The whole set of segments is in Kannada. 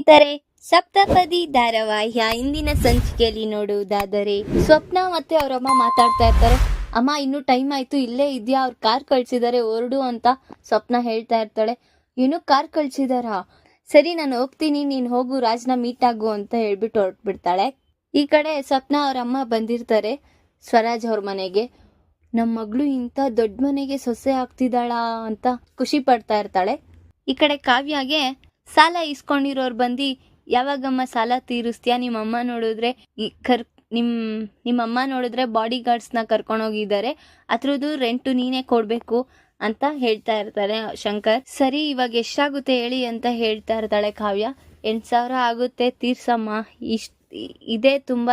ಸ್ನೇಹಿತರೆ, ಸಪ್ತಪದಿ ಧಾರಾವಾಹಿಯ ಇಂದಿನ ಸಂಚಿಕೆಯಲ್ಲಿ ನೋಡುವುದಾದರೆ, ಸ್ವಪ್ನ ಮತ್ತೆ ಅವರಮ್ಮ ಮಾತಾಡ್ತಾ ಇರ್ತಾರೆ. ಅಮ್ಮ, ಇನ್ನು ಟೈಮ್ ಆಯ್ತು, ಇಲ್ಲೇ ಇದೆಯಾ? ಅವ್ರು ಕಾರ್ ಕಳ್ಸಿದ್ದಾರೆ ಹೊರಡು ಅಂತ ಸ್ವಪ್ನ ಹೇಳ್ತಾ ಇರ್ತಾಳೆ. ಏನು ಕಾರ್ ಕಳ್ಸಿದಾರಾ? ಸರಿ, ನಾನು ಹೋಗ್ತೀನಿ, ನೀನು ಹೋಗು, ರಾಜ್ನ ಮೀಟ್ ಆಗು ಅಂತ ಹೇಳ್ಬಿಟ್ಟು ಹೊರಟ್ಬಿಡ್ತಾಳೆ. ಈ ಕಡೆ ಸ್ವಪ್ನ ಅವ್ರ ಅಮ್ಮ ಬಂದಿರ್ತಾರೆ, ಸ್ವರಾಜ್ ಅವ್ರ ಮನೆಗೆ. ನಮ್ಮ ಮಗಳು ಇಂಥ ದೊಡ್ಡ ಮನೆಗೆ ಸೊಸೆ ಆಗ್ತಿದ್ದಾಳಾ ಅಂತ ಖುಷಿ ಪಡ್ತಾ ಇರ್ತಾಳೆ. ಈ ಕಡೆ ಕಾವ್ಯಗೆ ಸಾಲ ಇಸ್ಕೊಂಡಿರೋರು ಬಂದು, ಯಾವಾಗಮ್ಮ ಸಾಲ ತೀರಿಸ್ತೀಯಾ? ನಿಮ್ಮಮ್ಮ ನೋಡಿದ್ರೆ ಕರ್ ನಿಮ್ಮ ನಿಮ್ಮಮ್ಮ ನೋಡಿದ್ರೆ ಬಾಡಿ ಗಾರ್ಡ್ಸ್ನ ಕರ್ಕೊಂಡೋಗಿದ್ದಾರೆ. ಅದ್ರದ್ದು ರೆಂಟು ನೀನೇ ಕೊಡಬೇಕು ಅಂತ ಹೇಳ್ತಾ ಇರ್ತಾರೆ ಶಂಕರ್. ಸರಿ, ಇವಾಗ ಎಷ್ಟಾಗುತ್ತೆ ಹೇಳಿ ಅಂತ ಹೇಳ್ತಾ ಇರ್ತಾಳೆ ಕಾವ್ಯ. ಎಂಟು ಸಾವಿರ ಆಗುತ್ತೆ, ತೀರ್ಸಮ್ಮ. ಇಷ್ಟು, ಇದೇ ತುಂಬ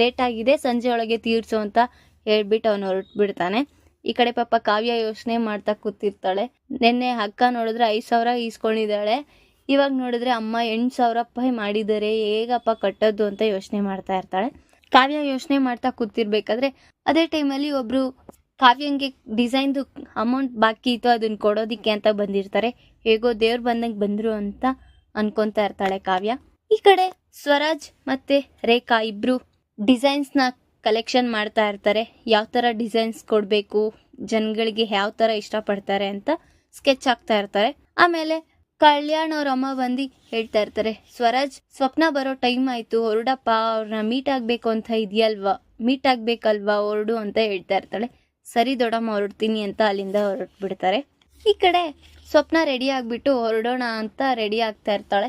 ಲೇಟ್ ಆಗಿದೆ, ಸಂಜೆ ಒಳಗೆ ತೀರ್ಸು ಅಂತ ಹೇಳ್ಬಿಟ್ಟು ಅವನು ಹೊರಟ್ಬಿಡ್ತಾನೆ. ಈ ಕಡೆ ಪಾಪ ಕಾವ್ಯ ಯೋಚನೆ ಮಾಡ್ತಾ ಕೂತಿರ್ತಾಳೆ. ನಿನ್ನೆ ಅಕ್ಕ ನೋಡಿದ್ರೆ ಐದು ಸಾವಿರ ಈಸ್ಕೊಂಡಿದ್ದಾಳೆ. ಇವಾಗ ನೋಡಿದ್ರೆ ಅಮ್ಮ ಎಂಟು ಸಾವಿರ ರೂಪಾಯಿ ಮಾಡಿದ್ದಾರೆ ಹೇಗಪ್ಪ ಕಟ್ಟೋದು ಅಂತ ಯೋಚನೆ ಮಾಡ್ತಾ ಇರ್ತಾಳೆ. ಕಾವ್ಯ ಯೋಚನೆ ಮಾಡ್ತಾ ಕೂತಿರ್ಬೇಕಾದ್ರೆ ಅದೇ ಟೈಮಲ್ಲಿ ಒಬ್ರು ಕಾವ್ಯಂಗೆ ಡಿಸೈನ್ದು ಅಮೌಂಟ್ ಬಾಕಿ ಇತ್ತು ಅದನ್ನ ಕೊಡೋದಿಕ್ಕೆ ಅಂತ ಬಂದಿರ್ತಾರೆ. ಹೇಗೋ ದೇವ್ರು ಬಂದಂಗೆ ಬಂದರು ಅಂತ ಅನ್ಕೊಂತಾ ಇರ್ತಾಳೆ ಕಾವ್ಯ. ಈ ಕಡೆ ಸ್ವರಾಜ್ ಮತ್ತೆ ರೇಖಾ ಇಬ್ರು ಡಿಸೈನ್ಸ್ನ ಕಲೆಕ್ಷನ್ ಮಾಡ್ತಾ ಇರ್ತಾರೆ. ಯಾವ ಥರ ಡಿಸೈನ್ಸ್ ಕೊಡಬೇಕು, ಜನಗಳಿಗೆ ಯಾವ ಥರ ಇಷ್ಟಪಡ್ತಾರೆ ಅಂತ ಸ್ಕೆಚ್ ಹಾಕ್ತಾ ಇರ್ತಾರೆ. ಆಮೇಲೆ ಕಲ್ಯಾಣ್ ಅವ್ರ ಅಮ್ಮ ಬಂದು ಹೇಳ್ತಾ ಇರ್ತಾರೆ, ಸ್ವರಾಜ್, ಸ್ವಪ್ನ ಬರೋ ಟೈಮ್ ಆಯ್ತು, ಹೊರಡಪ್ಪ ಅವ್ರನ್ನ ಮೀಟ್ ಆಗ್ಬೇಕು ಅಂತ ಇದೆಯಲ್ವಾ? ಮೀಟ್ ಆಗ್ಬೇಕಲ್ವಾ ಹೊರಡು? ಅಂತ ಹೇಳ್ತಾ ಇರ್ತಾಳೆ. ಸರಿ ದೊಡಮ್ಮ ಹೊರಡ್ತೀನಿ ಅಂತ ಅಲ್ಲಿಂದ ಹೊರಟ್ಬಿಡ್ತಾರೆ. ಈ ಕಡೆ ಸ್ವಪ್ನ ರೆಡಿ ಆಗಿಬಿಟ್ಟು ಹೊರಡೋಣ ಅಂತ ರೆಡಿ ಆಗ್ತಾ ಇರ್ತಾಳೆ.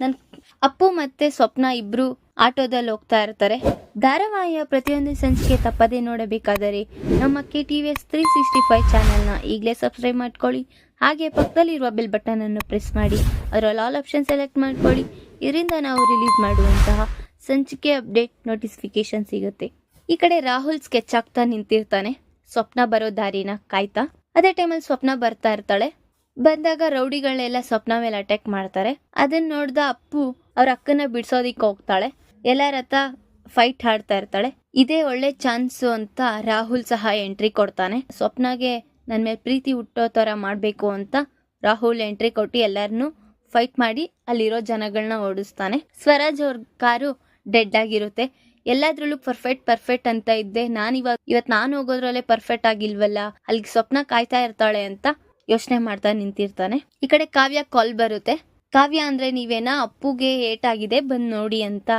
ನನ್ ಅಪ್ಪು ಮತ್ತೆ ಸ್ವಪ್ನ ಇಬ್ರು ಆಟೋದಲ್ಲಿ ಹೋಗ್ತಾ ಇರ್ತಾರೆ. ಧಾರಾವಾಹಿಯ ಪ್ರತಿಯೊಂದು ಸಂಚಿಕೆ ತಪ್ಪದೇ ನೋಡಬೇಕಾದರೆ ನಮ್ಮ K T V S three sixty five ಚಾನಲ್ನ ಈಗಲೇ ಸಬ್ಸ್ಕ್ರೈಬ್ ಮಾಡ್ಕೊಳ್ಳಿ. ಹಾಗೆ ಪಕ್ಕದಲ್ಲಿರುವ ಬೆಲ್ ಬಟನ್ ಅನ್ನು ಪ್ರೆಸ್ ಮಾಡಿ. ಅದರಲ್ಲಿ ಆಲ್ ಆಪ್ಷನ್ ಸೆಲೆಕ್ಟ್ ಮಾಡ್ಕೊಳ್ಳಿ. ಇದರಿಂದ ನಾವು ರಿಲೀಸ್ ಮಾಡುವಂತಹ ಸಂಚಿಕೆ ಅಪ್ಡೇಟ್ ನೋಟಿಫಿಕೇಶನ್ ಸಿಗುತ್ತೆ. ಈ ಕಡೆ ರಾಹುಲ್ ಸ್ಕೆಚ್ ಆಗ್ತಾ ನಿಂತಿರ್ತಾನೆ. ಸ್ವಪ್ನ ಬರೋ ದಾರಿನ ಕಾಯ್ತಾ. ಅದೇ ಟೈಮಲ್ಲಿ ಸ್ವಪ್ನ ಬರ್ತಾ ಇರ್ತಾಳೆ. ಬಂದಾಗ ರೌಡಿಗಳೆಲ್ಲ ಸ್ವಪ್ನ ಮೇಲೆ ಅಟ್ಯಾಕ್ ಮಾಡ್ತಾರೆ. ಅದನ್ನ ನೋಡ್ದ ಅಪ್ಪು ಅವ್ರ ಅಕ್ಕನ ಬಿಡ್ಸೋದಿಕ್ಕೆ ಹೋಗ್ತಾಳೆ. ಎಲ್ಲರ ಹತ್ರ ಫೈಟ್ ಆಡ್ತಾ ಇರ್ತಾಳೆ. ಇದೇ ಒಳ್ಳೆ ಚಾನ್ಸು ಅಂತ ರಾಹುಲ್ ಸಹ ಎಂಟ್ರಿ ಕೊಡ್ತಾನೆ. ಸ್ವಪ್ನಗೆ ನನ್ನ ಮೇಲೆ ಪ್ರೀತಿ ಹುಟ್ಟೋ ಥರ ಮಾಡಬೇಕು ಅಂತ ರಾಹುಲ್ ಎಂಟ್ರಿ ಕೊಟ್ಟು ಎಲ್ಲರನ್ನೂ ಫೈಟ್ ಮಾಡಿ ಅಲ್ಲಿರೋ ಜನಗಳನ್ನ ಓಡಿಸ್ತಾನೆ. ಸ್ವರಾಜ್ ಅವ್ರ ಕಾರು ಡೆಡ್ ಆಗಿರುತ್ತೆ. ಎಲ್ಲದ್ರಲ್ಲೂ ಪರ್ಫೆಕ್ಟ್ ಪರ್ಫೆಕ್ಟ್ ಅಂತ ಇದ್ದೆ. ನಾನು ಇವಾಗ ಇವತ್ತು ನಾನು ಹೋಗೋದ್ರಲ್ಲೇ ಪರ್ಫೆಕ್ಟ್ ಆಗಿಲ್ವಲ್ಲ? ಅಲ್ಲಿಗೆ ಸ್ವಪ್ನ ಕಾಯ್ತಾ ಇರ್ತಾಳೆ ಅಂತ ಯೋಚನೆ ಮಾಡ್ತಾ ನಿಂತಿರ್ತಾನೆ. ಈ ಕಡೆ ಕಾವ್ಯ ಕಾಲ್ ಬರುತ್ತೆ. ಕಾವ್ಯ ಅಂದ್ರೆ ನೀವೇನಾ? ಅಪ್ಪುಗೆ ಏಟಾಗಿದೆ, ಬಂದ್ ನೋಡಿ ಅಂತ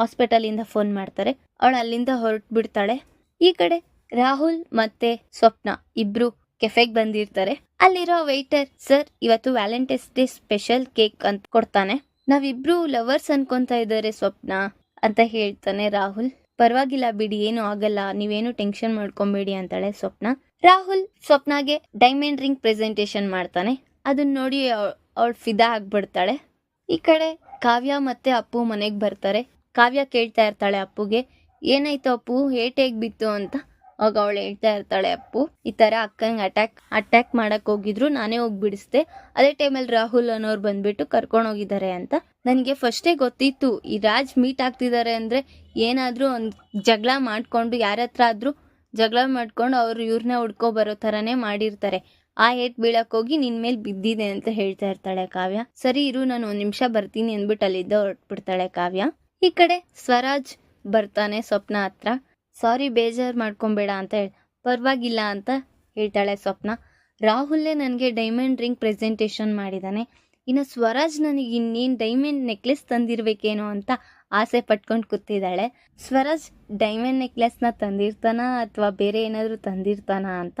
ಹಾಸ್ಪಿಟಲಿಂದ ಫೋನ್ ಮಾಡ್ತಾರೆ. ಅವಳು ಅಲ್ಲಿಂದ ಹೊರಟು ಬಿಡ್ತಾಳೆ ಈ ಕಡೆ ರಾಹುಲ್ ಮತ್ತೆ ಸ್ವಪ್ನ ಇಬ್ರು ಕೆಫೆಗೆ ಬಂದಿರ್ತಾರೆ. ಅಲ್ಲಿರೋ ವೈಟರ್, ಸರ್, ಇವತ್ತು ವ್ಯಾಲೆಂಟೈನ್ಸ್ ಡೇ ಸ್ಪೆಷಲ್ ಕೇಕ್ ಅಂತ ಕೊಡ್ತಾನೆ. ನಾವಿಬ್ರು ಲವರ್ಸ್ ಅನ್ಕೊಂತ ಇದ್ದಾರೆ ಸ್ವಪ್ನ, ಅಂತ ಹೇಳ್ತಾನೆ ರಾಹುಲ್. ಪರವಾಗಿಲ್ಲ ಬಿಡಿ, ಏನು ಆಗಲ್ಲ. ನೀವೇನು ಟೆನ್ಷನ್ ಮಾಡ್ಕೊಂಬೇಡಿ, ಅಂತಾಳೆ ಸ್ವಪ್ನ. ರಾಹುಲ್ ಸ್ವಪ್ನಾಗೆ ಡೈಮಂಡ್ ರಿಂಗ್ ಪ್ರೆಸೆಂಟೇಷನ್ ಮಾಡ್ತಾನೆ. ಅದನ್ನ ನೋಡಿ ಅವಳು ಫಿದಾ ಆಗ್ಬಿಡ್ತಾಳೆ. ಈ ಕಡೆ ಕಾವ್ಯ ಮತ್ತೆ ಅಪ್ಪು ಮನೆಗೆ ಬರ್ತಾರೆ. ಕಾವ್ಯ ಕೇಳ್ತಾ ಇರ್ತಾಳೆ ಅಪ್ಪುಗೆ, ಏನಾಯ್ತು ಅಪ್ಪು? ಏಟ್ ಹೇಗೆ ಬಿತ್ತು ಅಂತ. ಅವಾಗ ಅವಳು ಹೇಳ್ತಾ ಇರ್ತಾಳೆ ಅಪ್ಪು, ಈ ಥರ ಅಕ್ಕಂಗೆ ಅಟ್ಯಾಕ್ ಅಟ್ಯಾಕ್ ಮಾಡಕ್ಕೆ ಹೋಗಿದ್ರು, ನಾನೇ ಹೋಗಿ ಬಿಡಿಸ್ದೆ. ಅದೇ ಟೈಮಲ್ಲಿ ರಾಹುಲ್ ಅನ್ನೋರು ಬಂದ್ಬಿಟ್ಟು ಕರ್ಕೊಂಡು ಹೋಗಿದ್ದಾರೆ ಅಂತ. ನನಗೆ ಫಸ್ಟೇ ಗೊತ್ತಿತ್ತು, ಈ ರಾಜ್ ಮೀಟ್ ಆಗ್ತಿದ್ದಾರೆ ಅಂದರೆ ಏನಾದರೂ ಒಂದು ಜಗಳ ಮಾಡಿಕೊಂಡು ಯಾರ ಹತ್ರ ಆದ್ರೂ ಜಗಳ ಮಾಡ್ಕೊಂಡು ಅವರು ಇವ್ರನ್ನ ಹುಡ್ಕೊ ಬರೋ ಥರನೇ ಮಾಡಿರ್ತಾರೆ. ಆ ಏಟ್ ಬೀಳಕ್ಕೋಗಿ ನಿನ್ ಮೇಲೆ ಬಿದ್ದಿದೆ ಅಂತ ಹೇಳ್ತಾ ಇರ್ತಾಳೆ ಕಾವ್ಯ. ಸರಿ ಇರು, ನಾನು ಒಂದ್ ನಿಮಿಷ ಬರ್ತೀನಿ ಅಂದ್ಬಿಟ್ಟು ಅಲ್ಲಿದ್ದ ಹೊರಟ್ಬಿಡ್ತಾಳೆ ಕಾವ್ಯ. ಈ ಕಡೆ ಸ್ವರಾಜ್ ಬರ್ತಾನೆ ಸ್ವಪ್ನ ಹತ್ರ. ಸಾರಿ, ಬೇಜಾರು ಮಾಡ್ಕೊಂಬೇಡ ಅಂತ ಹೇಳಿ. ಪರವಾಗಿಲ್ಲ ಅಂತ ಹೇಳ್ತಾಳೆ ಸ್ವಪ್ನ. ರಾಹುಲ್ಲೇ ನನಗೆ ಡೈಮಂಡ್ ರಿಂಗ್ ಪ್ರೆಸೆಂಟೇಷನ್ ಮಾಡಿದ್ದಾನೆ ಇನ್ನು ಸ್ವರಾಜ್ ನನಗೆ ಇನ್ನೇನು ಡೈಮಂಡ್ ನೆಕ್ಲೆಸ್ ತಂದಿರಬೇಕೇನೋ ಅಂತ ಆಸೆ ಪಟ್ಕೊಂಡು ಕೂತಿದ್ದಾಳೆ. ಸ್ವರಾಜ್ ಡೈಮಂಡ್ ನೆಕ್ಲೆಸ್ನ ತಂದಿರ್ತಾನ ಅಥವಾ ಬೇರೆ ಏನಾದರೂ ತಂದಿರ್ತಾನ ಅಂತ